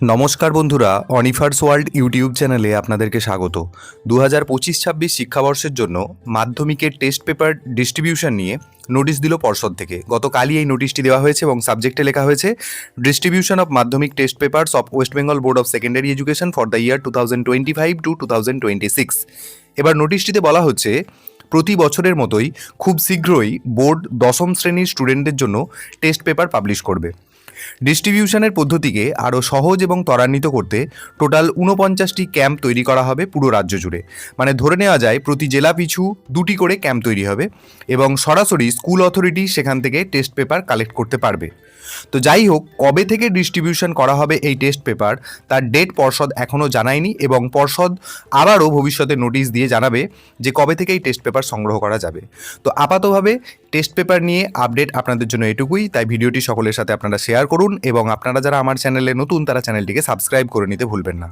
নমস্কার বন্ধুরা, অনিফার্স world YouTube চ্যানেলে আপনাদেরকে স্বাগত। দু হাজার পঁচিশ ছাব্বিশ শিক্ষাবর্ষের জন্য মাধ্যমিকের টেস্ট পেপার ডিস্ট্রিবিউশন নিয়ে নোটিশ দিল পর্ষদ থেকে। গতকালই এই নোটিশটি দেওয়া হয়েছে এবং সাবজেক্টে লেখা হয়েছে, distribution of Madhyamik test papers of West Bengal board of secondary education for the year two thousand twenty five to two thousand twenty six. এবার নোটিশটিতে বলা হচ্ছে, প্রতি বছরের মতোই খুব শীঘ্রই বোর্ড দশম শ্রেণির স্টুডেন্টদের জন্য টেস্ট পেপার পাবলিশ করবে। ডিস্ট্রিবিউশনের পদ্ধতিকে আরও সহজ এবং ত্বরান্বিত করতে টোটাল ঊনপঞ্চাশটি ক্যাম্প তৈরি করা হবে পুরো রাজ্য জুড়ে। মানে ধরে নেওয়া যায় প্রতি জেলা পিছু দুটি করে ক্যাম্প তৈরি হবে এবং সরাসরি স্কুল অথরিটি সেখান থেকে টেস্ট পেপার কালেক্ট করতে পারবে। তো যাই হোক, কবে থেকে ডিস্ট্রিবিউশন করা হবে এই টেস্ট পেপার তার ডেট পর্ষদ এখনও জানায়নি এবং পর্ষদ আবারও ভবিষ্যতে নোটিশ দিয়ে জানাবে যে কবে থেকে এই টেস্ট পেপার সংগ্রহ করা যাবে। তো আপাতভাবে টেস্ট পেপার নিয়ে আপডেট আপনাদের জন্য এটুকুই, তাই ভিডিওটি সকলের সাথে আপনারা শেয়ার করুন এবং আপনারা যারা আমার চ্যানেলে নতুন তারা চ্যানেলটিকে সাবস্ক্রাইব করে নিতে ভুলবেন না।